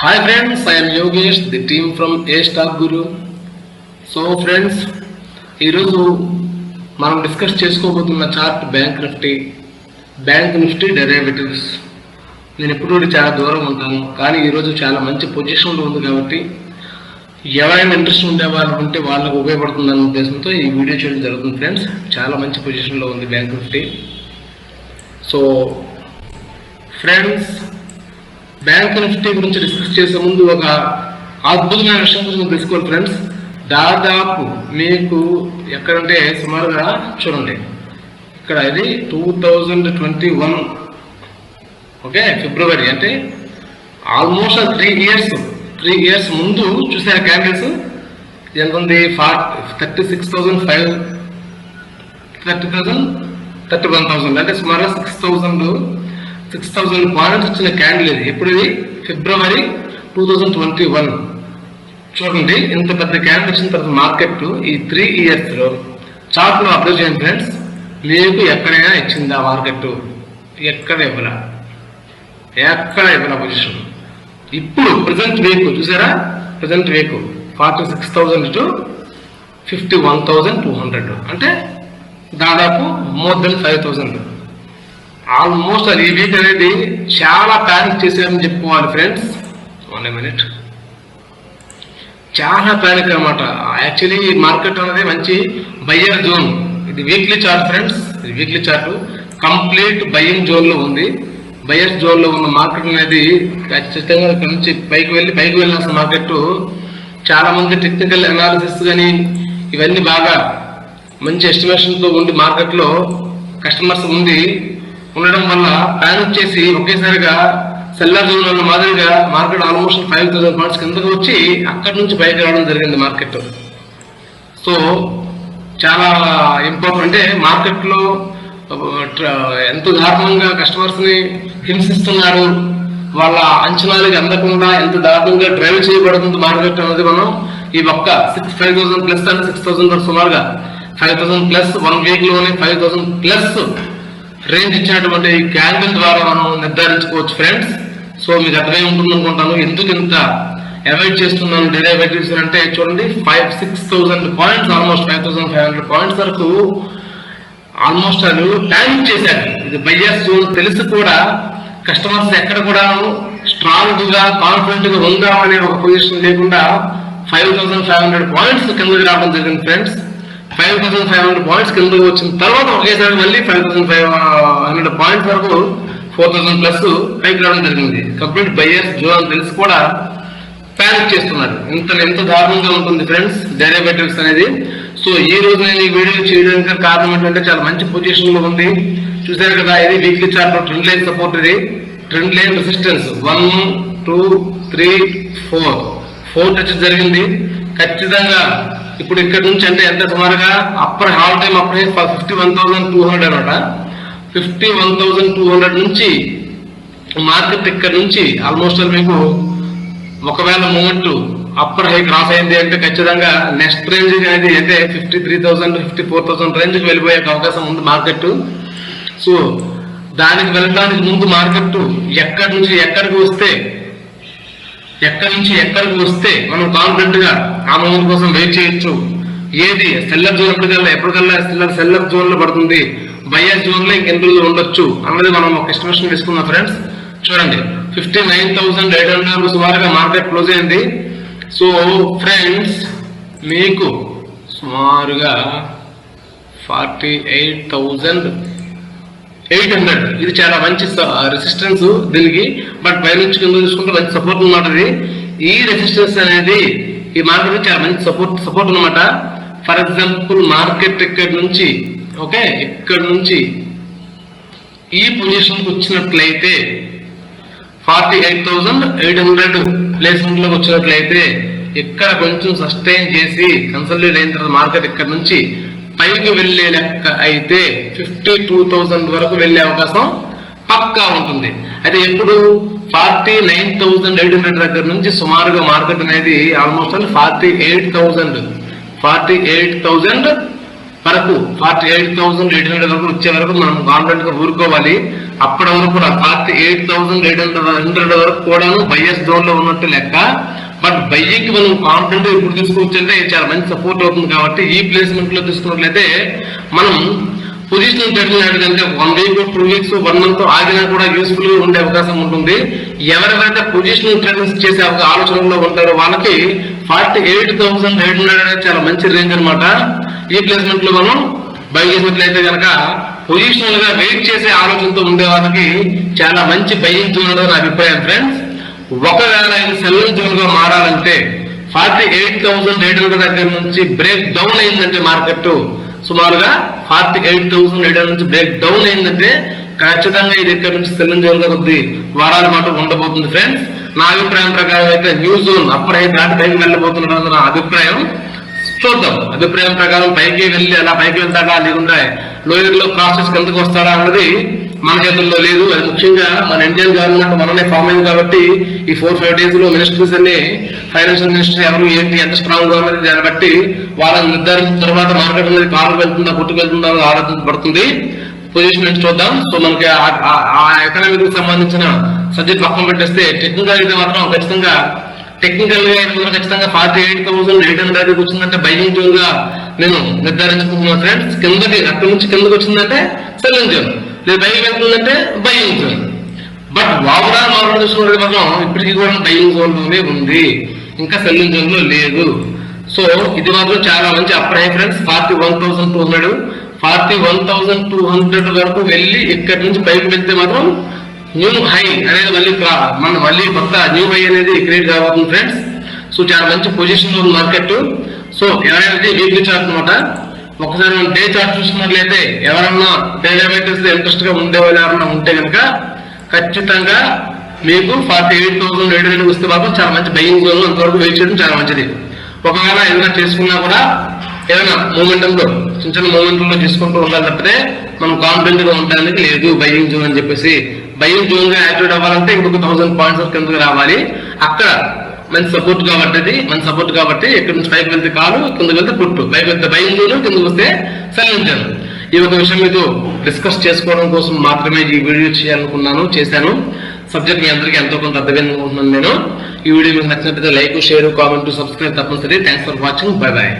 Hi friends I'm Yogesh the team from A stock guru so friends ఈరోజు మనం discuss చేసుకోబోతున్న chart bank Nifty bank Nifty derivatives నేను ఎప్పుడు చాలా దూరం ఉంటాను కానీ ఈరోజు చాలా మంచి పొజిషన్లో ఉంది కాబట్టి ఎవరైనా ఇంట్రెస్ట్ ఉండే వాళ్ళు ఉంటే వాళ్ళకు ఉపయోగపడుతుందన్న ఉద్దేశంతో ఈ వీడియో చేయడం జరుగుతుంది ఫ్రెండ్స్ చాలా మంచి పొజిషన్లో ఉంది bank Nifty so friends bank Nifty గురించి డిస్కస్ చేసే ముందు ఒక అద్భుతమైన విషయం గురించి తెలుసుకోవాలి ఫ్రెండ్స్ దాదాపు మీకు ఎక్కడంటే సుమారుగా చూడండి. ఇక్కడ ఇది two thousand twenty one okay February అంటే almost three years three years ముందు చూసారు క్యాండిల్స్ ఎంత ఉంది for thirty six thousand five thirty thousand thirty one thousand అంటే సుమారుగా six thousand six thousand points వచ్చిన క్యాండిల్ ఇది. ఎప్పుడు ఇది February two thousand twenty one చూడండి ఇంత పెద్ద క్యాండిల్ వచ్చిన తర్వాత మార్కెట్ ఈ త్రీ ఇయర్స్లో చార్ట్లో అబ్జర్వ్ చేయండి ఫ్రెండ్స్ మీకు ఎక్కడైనా ఇచ్చింది ఆ మార్కెట్ ఎక్కడ ఇవ్వలా? ఎక్కడ ఇవ్వలా పొజిషన్ ఇప్పుడు ప్రజెంట్ వీక్ చూసారా? Present week forty six thousand to fifty one thousand two hundred అంటే దాదాపు more than five thousand almost అది ఈ వీక్ అనేది చాలా ప్యానిక్ చేశారని చెప్పుకోవాలి ఫ్రెండ్స్ వన్ మినిట్ చాలా ప్యానిక్ అనమాట యాక్చువల్లీ మార్కెట్ అనేది మంచి బయ్యర్ జోన్ ఇది వీక్లీ చార్ట్ ఫ్రెండ్స్ ఇది వీక్లీ చార్ట్ కంప్లీట్ బయ్యింగ్ జోన్లో ఉంది. బయర్ జోన్లో ఉన్న మార్కెట్ అనేది ఖచ్చితంగా ఇక్కడ నుంచి పైకి వెళ్ళి పైకి వెళ్ళాల్సిన మార్కెట్ చాలా మంది టెక్నికల్ అనాలిసిస్ కానీ ఇవన్నీ బాగా మంచి ఎస్టిమేషన్తో ఉండి మార్కెట్లో కస్టమర్స్ ఉంది. ఉండడం వల్ల ప్యాన్ వచ్చేసి ఒకేసారిగా సెల్లార్ జోన్ ఉన్న మాదిరిగా market almost five thousand points కిందకు వచ్చి అక్కడి నుంచి పైకి రావడం జరిగింది మార్కెట్. సో చాలా ఇంపార్టెంట్ అంటే మార్కెట్లో ఎంత దారుణంగా కస్టమర్స్ని హింసిస్తున్నారు వాళ్ళ అంచనాలకి అందకుండా ఎంత దారుణంగా డ్రైవ్ చేయబడుతుంది మార్కెట్ అనేది మనం ఈ ఒక్క సిక్స్ ఫైవ్ థౌసండ్ ప్లస్ అంటే సిక్స్ థౌసండ్ సుమారుగా ఫైవ్ థౌసండ్ ప్లస్ వన్ వీక్లోనే ఫైవ్ థౌసండ్ ప్లస్ రేంజ్ ఇచ్చినటువంటి ఈ క్యాండిల్ ద్వారా మనం నిర్ధారించుకోవచ్చు ఫ్రెండ్స్. సో మీకు అర్థమై ఉంటుంది అనుకుంటాను. ఎందుకు ఇంత అవాయిడ్ చేస్తున్నాను డెరివేటివ్స్ అంటే చూడండి five six thousand points almost five thousand five hundred points వరకు ఆల్మోస్ట్ వాళ్ళు ప్లానింగ్ చేశారు. ఇది బయ్యర్స్ తెలిసి కూడా కస్టమర్స్ ఎక్కడ కూడా స్ట్రాంగ్గా కాన్ఫిడెంట్గా ఉందా అనే ఒక పొజిషన్ లేకుండా five thousand five hundred points కిందకి రావడం జరిగింది friends five thousand five hundred points కిందకి వచ్చిన తర్వాత ఒకేసారి మళ్ళీ five thousand five hundred points వరకు ఫోర్ థౌసండ్ ప్లస్ పైకి రావడం జరిగింది. కంప్లీట్ బయ్యర్స్ అని తెలిసి కూడా ప్యానిక్ చేస్తున్నారు. ఇంత ఎంత దారుణంగా ఉంటుంది ఫ్రెండ్స్ డెరివేటివ్స్ అనేది. సో ఈ రోజు నేను ఈ వీడియో చేయడానికి కారణం ఏంటంటే చాలా మంచి పొజిషన్లో ఉంది. చూసారు కదా ఇది weekly chart trend line support ఇది. Trend line resistance one two three four four touch జరిగింది. ఖచ్చితంగా ఇప్పుడు ఇక్కడ నుంచి అంటే ఎంత సుమారుగా? Upper all time upper fifty one thousand two hundred అనమాట. Fifty one thousand two hundred నుంచి మార్కెట్ ఇక్కడ నుంచి ఆల్మోస్ట్ మీకు ఒకవేళ మూమెంట్ అప్పర్ హై క్రాస్ అయింది అంటే ఖచ్చితంగా నెక్స్ట్ రేంజ్ అనేది అయితే fifty three thousand fifty four thousand రేంజ్కి వెళ్ళిపోయే అవకాశం ఉంది మార్కెట్. సో దానికి వెళ్ళడానికి ముందు మార్కెట్ ఎక్కడి నుంచి ఎక్కడికి వస్తే ఎక్కడి నుంచి ఎక్కడికి వస్తే మనం కాన్ఫిడెంట్గా ఆ మూమెంట్ కోసం వెయిట్ చేయొచ్చు. ఏది? సెల్లర్ జోన్ ఎప్పటికల్లా ఎప్పటికల్లా సెల్లర్ సెల్లర్ జోన్లో పడుతుంది. బయర్ జోన్లో ఇంకెన్ని రోజులు ఉండొచ్చు అన్నది మనం ఒక ఎస్టిమేషన్ తీసుకున్నాం ఫ్రెండ్స్ చూడండి. Fifty nine thousand eight hundred సుమారుగా మార్కెట్ క్లోజ్ అయింది. సో ఫ్రెండ్స్ మీకు సుమారుగా forty eight thousand eight hundred ఇది చాలా మంచి రెసిస్టెన్స్ దీనికి. బట్ పై నుంచి కింద చూసుకుంటే మంచి సపోర్ట్ అనమాట ఇది. ఈ రెసిస్టెన్స్ అనేది ఈ మార్కెట్ చాలా మంచి సపోర్ట్ సపోర్ట్ అనమాట ఫర్ ఎగ్జాంపుల్ మార్కెట్ ఇక్కడ నుంచి ఓకే ఇక్కడ నుంచి ఈ పొజిషన్కి వచ్చినట్లయితే forty eight thousand eight hundred ప్లేస్మెంట్లోకి వచ్చినట్లయితే ఇక్కడ కొంచెం సస్టైన్ చేసి కన్సల్టేట్ అయిన తర్వాత మార్కెట్ ఇక్కడ నుంచి పైకి వెళ్ళే లెక్క అయితే ఫిఫ్టీ టూ థౌజండ్ వరకు వెళ్ళే అవకాశం పక్కా ఉంటుంది. అయితే ఎప్పుడు? Forty nine thousand eight hundred దగ్గర నుంచి సుమారుగా మార్కెట్ అనేది almost forty eight thousand forty eight thousand వరకు forty eight thousand eight hundred వరకు వచ్చే వరకు మనం కాన్ఫిడెంట్గా ఊరుకోవాలి. అప్పటి వరకు కూడా forty eight thousand eight hundred hundred వరకు కూడాను బయ్యర్స్ జోన్లో ఉన్నట్టు లెక్క బట్ బయ్యకి మనం కాన్ఫిడెంట్ ఇప్పుడు తీసుకోవచ్చు అంటే చాలా మంచి సపోర్ట్ అవుతుంది కాబట్టి ఈ ప్లేస్మెంట్లో తీసుకున్నట్లయితే మనం పొజిషన్ ట్రేడింగ్ కనుక one week two weeks one month ఆగినా కూడా యూస్ఫుల్గా ఉండే అవకాశం ఉంటుంది. ఎవరెవరైతే పొజిషన్ ట్రేడింగ్ చేసే ఆలోచనలో ఉంటారో వాళ్ళకి forty eight thousand eight hundred అనేది చాలా మంచి రేంజ్ అనమాట ఈ ప్లేస్మెంట్లో మనం బై చేసినట్లయితే కనుక పొజిషనల్గా వెయిట్ చేసే ఆలోచనతో ఉండే వాళ్ళకి చాలా మంచి బయ్యింగ్ జోన్ నా అభిప్రాయం ఫ్రెండ్స్ ఒకవేళ ఆయన సెల్వల్ జోన్గా మారాలంటే forty eight thousand eight hundred దగ్గర నుంచి బ్రేక్ డౌన్ అయిందంటే మార్కెట్. సుమారుగా forty eight thousand eight hundred నుంచి బ్రేక్ డౌన్ అయిందంటే ఖచ్చితంగా ఇది ఇక్కడ నుంచి సెల్లింగ్ జోన్గా కొద్ది వారాల మాట ఉండబోతుంది ఫ్రెండ్స్. నా అభిప్రాయం ప్రకారం అయితే న్యూ జోన్ అప్పుడైతే దాటి పైకి వెళ్ళబోతున్నారు నా అభిప్రాయం. చూద్దాం. అభిప్రాయం ప్రకారం పైకి వెళ్ళి అలా పైకి వెళ్తాడా లేకుండా లోయర్లో ప్రాసెస్ కిందకు వస్తాడా అన్నది మన చేతుల్లో లేదు. అది ముఖ్యంగా మన ఇండియన్ గవర్నమెంట్ మననే ఫామ్ అయింది కాబట్టి ఈ ఫోర్ ఫైవ్ డేస్లో మినిస్టర్స్ అన్ని ఫైనాన్షియల్ మినిస్టర్ ఎవరు ఏంటి ఎంత స్ట్రాంగ్గా ఉన్నది దాన్ని బట్టి వాళ్ళని నిర్ధారించిన తర్వాత మార్కెట్ అనేది కాలు వెళ్తుందా పుట్టుకు వెళ్తుందా పడుతుంది. ఆలోచించబడుతుంది పొజిషన్ చూద్దాం. సో మనకి ఆ- ఆ- కి ఎకనామిక్ సంబంధించిన సబ్జెక్ట్ పక్కన పెట్టేస్తే టెక్నికల్ అయితే మాత్రం ఖచ్చితంగా టెక్నికల్గా అయితే ఖచ్చితంగా forty eight thousand eight hundred వచ్చిందంటే బైకింగ్ జోన్గా నేను నిర్ధారించుకుంటున్నాను ఫ్రెండ్స్ కిందకి అక్కడి నుంచి కిందకి వచ్చిందంటే సెల్లింగ్ జోన్ లేదు బైక్ వెళ్తుందంటే buying zone but overall market చూసుకుంటే మాత్రం ఇప్పటికీ కూడా బయ్యింగ్ జోన్ ఉంది. ఇంకా సెల్లింగ్ జోన్ లేదు. సో ఇది మాత్రం చాలా మంచి అప్రాయం friends forty one thousand two hundred. Forty one thousand two hundred వరకు వెళ్ళి ఇక్కడి నుంచి పైకి వెళ్తే మాత్రం న్యూ హై అనేది మళ్ళీ క్రా- మన మళ్ళీ కొత్త న్యూ హై అనేది క్రియేట్ కాబోతుంది ఫ్రెండ్స్ సో చాలా మంచి పొజిషన్ ఉంది మార్కెట్ సో ఎవరైనా వీక్లీ చార్ట్ అనమాట ఒకసారి మనం డే చార్ట్ చూసుకున్నట్లయితే ఎవరన్నా డైలాబెటిస్ ఇంట్రెస్ట్గా ఉండేవాళ్ళు ఎవరన్నా ఉంటే కనుక ఖచ్చితంగా మీకు forty eight thousand eight hundred వస్తే మాత్రం చాలా మంచి బయింగ్ జోన్ అంతవరకు వెయిట్ చేయడం చాలా మంచిది. ఒకవేళ ఏదైనా చేసుకున్నా కూడా ఏదైనా మూమెంటం లో చిన్న చిన్న మూమెంటం లో తీసుకుంటూ ఉండాలి తప్పితే మనం కాన్ఫిడెంట్గా ఉండడానికి లేదు బయింగ్ జోన్ అని చెప్పేసి. బయింగ్ జోన్గా యాక్టివేట్ అవ్వాలంటే ఇంకొక థౌసండ్ పాయింట్స్ కిందకి రావాలి. అక్కడ మంచి సపోర్ట్ కాబట్టి మంచి సపోర్ట్ కాబట్టి ఇక్కడ నుంచి పైకి వెళ్తే కాలు కిందకి వెళ్తే పుట్టు. పైకి వెళ్తే భయం కిందకి వస్తే సల్లించాను ఈ ఒక విషయం మీద డిస్కస్ చేసుకోవడం కోసం మాత్రమే ఈ వీడియో చేయాలనుకున్నాను చేశాను. సబ్జెక్ట్ మీ అందరికీ ఎంతో కొంత అర్థమైందనుకుంటున్నాను నేను. ఈ వీడియో మీకు నచ్చినట్లయితే లైక్ షేర్ కామెంట్ సబ్స్క్రైబ్ తప్పనిసరి. Thanks for watching bye bye